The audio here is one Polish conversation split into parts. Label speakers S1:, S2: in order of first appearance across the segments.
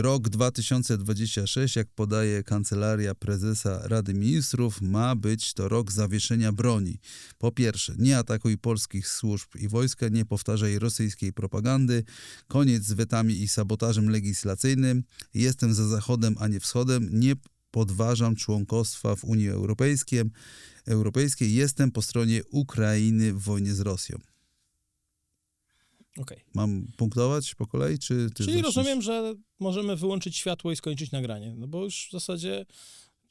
S1: Rok 2026, jak podaje Kancelaria Prezesa Rady Ministrów, ma być to rok zawieszenia broni. Po pierwsze, nie atakuj polskich służb i wojska, nie powtarzaj rosyjskiej propagandy, koniec z wetami i sabotażem legislacyjnym, jestem za Zachodem, a nie Wschodem, nie podważam członkostwa w Unii Europejskiej, Europejskiej, jestem po stronie Ukrainy w wojnie z Rosją.
S2: Okej.
S1: Mam punktować po kolei, czy ty
S2: Czyli
S1: zaczniesz?
S2: rozumiem, że możemy wyłączyć światło i skończyć nagranie, no bo już w zasadzie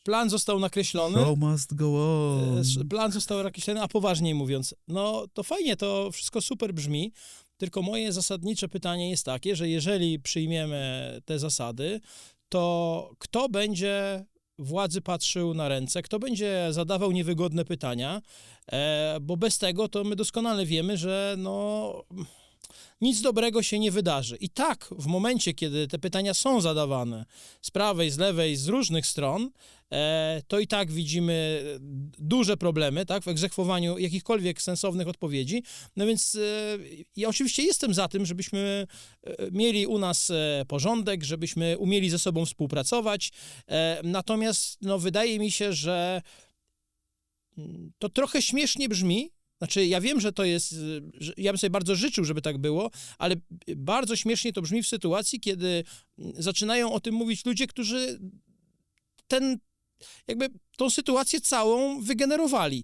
S2: plan został nakreślony.
S1: Show must go on.
S2: E, Plan został nakreślony, a poważniej mówiąc, no to fajnie, to wszystko super brzmi, tylko moje zasadnicze pytanie jest takie, że jeżeli przyjmiemy te zasady, to kto będzie władzy patrzył na ręce, kto będzie zadawał niewygodne pytania, e, bo bez tego to my doskonale wiemy, że no nic dobrego się nie wydarzy. I tak, w momencie, kiedy te pytania są zadawane z prawej, z lewej, z różnych stron, e, to i tak widzimy duże problemy tak, w egzekwowaniu jakichkolwiek sensownych odpowiedzi. No więc e, ja oczywiście jestem za tym, żebyśmy e, mieli u nas e, porządek, żebyśmy umieli ze sobą współpracować. E, natomiast no, wydaje mi się, że mm, to trochę śmiesznie brzmi. Znaczy, ja wiem, że to jest. y, Że ja bym sobie bardzo życzył, żeby tak było, ale bardzo śmiesznie to brzmi w sytuacji, kiedy mm, zaczynają o tym mówić ludzie, którzy ten, jakby tą sytuację całą wygenerowali.